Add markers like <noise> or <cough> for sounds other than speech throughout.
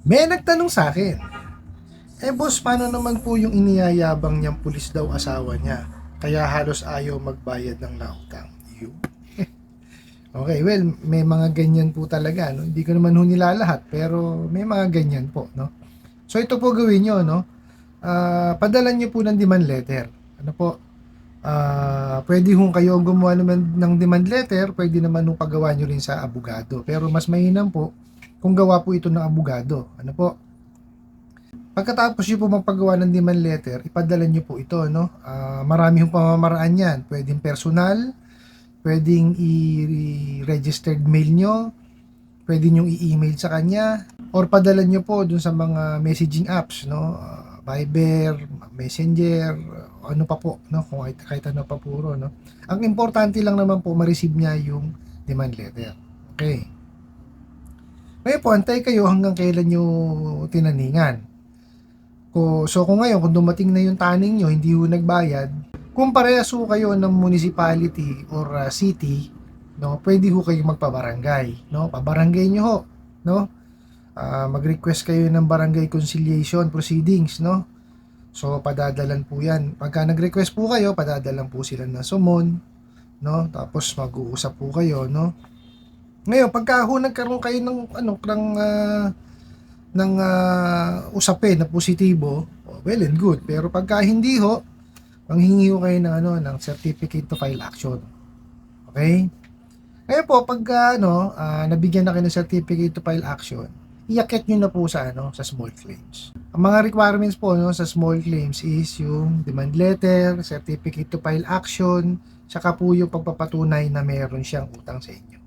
May nagtanong sa akin, eh boss, paano naman po yung iniyayabang niyang pulis daw asawa niya? Kaya halos ayaw magbayad ng nautang. <laughs> Okay, well, may mga ganyan po talaga. No? Hindi ko naman ho nilalahat, pero may mga ganyan po. No? So ito po gawin nyo, no? Ah, padalan nyo po ng demand letter. Ano po? Ah, pwede hong kayo gumawa naman ng demand letter, pwede naman hong paggawa nyo rin sa abogado. Pero mas mainam po kung gawa po ito ng abogado. Ano po? Pagkatapos nyo po magpagawa ng demand letter, ipadala nyo po ito, no? Ah, marami hong pamamaraan yan. Pwedeng personal, pwedeng i-registered mail nyo, pwede nyo i-email sa kanya, or padala nyo po dun sa mga messaging apps, no? Ah, Viber, Messenger, ano pa po, no? Kung kahit, kahit ano pa puro, no? Ang importante lang naman po, ma-receive niya yung demand letter. Okay. Ngayon po, antay kayo hanggang kailan nyo tinaningan. Ko, so kung ngayon, kung dumating na yung taning nyo, hindi ho nagbayad, kung parehas ho kayo ng municipality or uh, city, no, pwede ho kayong magpabarangay, no? Pabarangay nyo ho, no? Ah, mag-request kayo ng barangay conciliation proceedings, no? So, padadalan po yan. Pagka nag-request po kayo, padadalan po sila ng sumon, no? Tapos mag-uusap po kayo, no? Ngayon, pagka ho nagkaroon kayo ng ano, ng ah, ng ah, usapin na positibo, well and good. Pero pagka hindi ho, manghingi ho kayo ng ano, ng certificate to file action. Okay? Ngayon po, pagka ano, ah, nabigyan na kayo ng certificate to file action, iakit nyo na po sa ano, sa small claims. Ang mga requirements po no, sa small claims is yung demand letter, certificate to file action, saka po yung pagpapatunay na meron siyang utang sa inyo.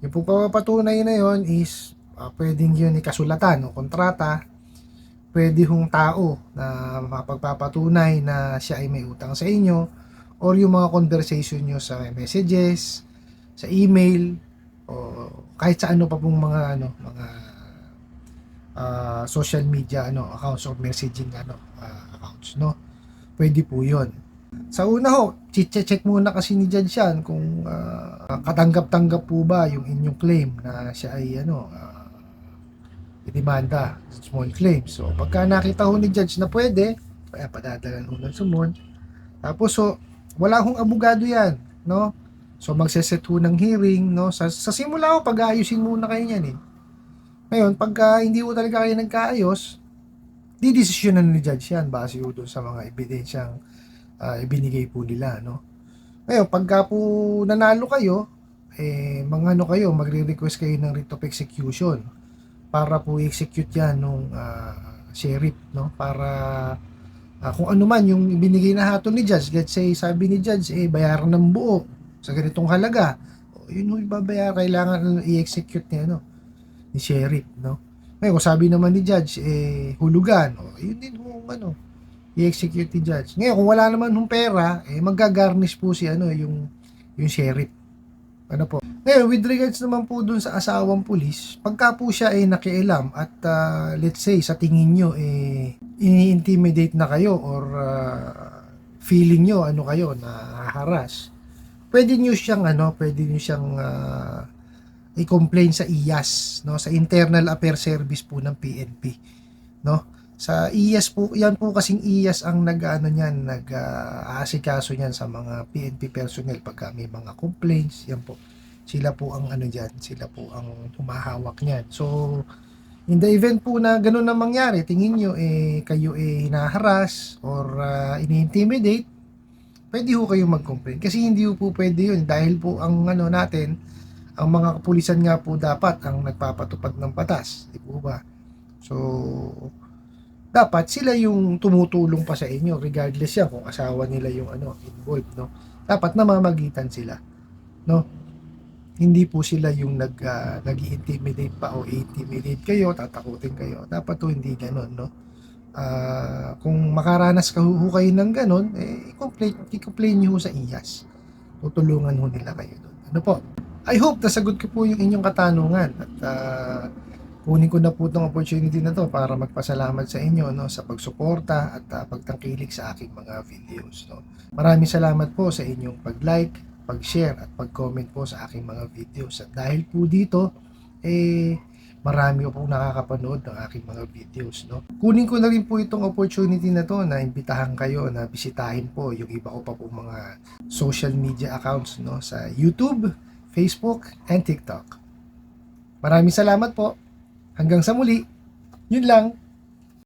Yung po pagpapatunay na yon is ah, pwedeng yun ikasulatan o kontrata, pwede hong tao na mapagpapatunay na siya ay may utang sa inyo or yung mga conversation nyo sa messages, sa email, o kahit sa ano pa pong mga ano, mga ah, social media ano accounts or messaging ano ah, accounts no. Pwede po 'yon. Sa una ho, check muna kasi ni Judge yan kung ah, katanggap-tanggap po ba yung inyong claim na siya ay ano ah, idemanda small claim. So pagka nakita ho ni Judge na pwede, kaya padadalan ho ng sumon. Tapos so, wala hong abogado yan, no? So magseset ho ng hearing, no? Sa, sa simula ho, pag-aayusin muna kayo yan eh. Ngayon, pagka hindi ho talaga kayo nagkaayos, didesisyonan ni Judge yan base ho doon sa mga ebidensyang ah, ibinigay po nila, no? Ngayon, pagka po nanalo kayo, eh, mga ano kayo, magre-request kayo ng writ of execution para po i-execute yan nung ah, sheriff, no? Para ah, kung ano man yung ibinigay na hatol ni Judge, let's say, sabi ni Judge, eh, bayaran ng buo sa ganitong halaga. O, yun yung ibabayar, kailangan i-execute ni, ano, ni sheriff, no? Ngayon, kung sabi naman ni Judge, eh, hulugan, o, yun din yung, ano, i-execute ni Judge. Ngayon, kung wala naman yung pera, eh, magagarnish po si, ano, yung, yung sheriff. Ano po? Ngayon, with regards naman po dun sa asawang pulis, pagka po siya ay nakialam at ah, let's say sa tingin nyo eh ini-intimidate na kayo or ah, feeling nyo ano kayo na haras, pwede nyo siyang ano, pwede nyo siyang ah, i-complain sa IAS, no, sa Internal Affairs Service po ng PNP, no? Sa IAS po, yan po kasing IAS ang nag-ano niyan, nag-aasikaso niyan sa mga PNP personnel pagka may mga complaints, yan po. Sila po ang ano diyan, sila po ang humahawak niyan. So, in the event po na ganun na mangyari, tingin nyo eh kayo eh hinaharas or uh, ini-intimidate, pwede ho kayo mag-complain. Kasi hindi ho po pwede yun dahil po ang ano natin, ang mga kapulisan nga po dapat ang nagpapatupad ng batas. Di po ba? So, dapat sila yung tumutulong pa sa inyo regardless yan kung asawa nila yung ano involved no? Dapat namamagitan sila no? Hindi po sila yung nag uh, nag-intimidate pa o intimidate kayo tatakutin kayo. Dapat to hindi ganoon no? Ah, kung makaranas ka ho kayo ng ganon eh i-complain i-complain niyo sa IAS tutulungan ho nila kayo doon ano po? I hope nasagot ko po yung inyong katanungan at ah, kunin ko na po itong opportunity na to para magpasalamat sa inyo no sa pagsuporta at uh, pagtangkilik sa aking mga videos no. Maraming salamat po sa inyong pag-like, pag-share at pag-comment po sa aking mga videos. At dahil po dito eh marami po nakakapanood ng aking mga videos. No? Kunin ko na rin po itong opportunity na to na imbitahan kayo na bisitahin po yung iba ko pa po mga social media accounts no sa YouTube, Facebook, and TikTok. Maraming salamat po. Hanggang sa muli. Yun lang.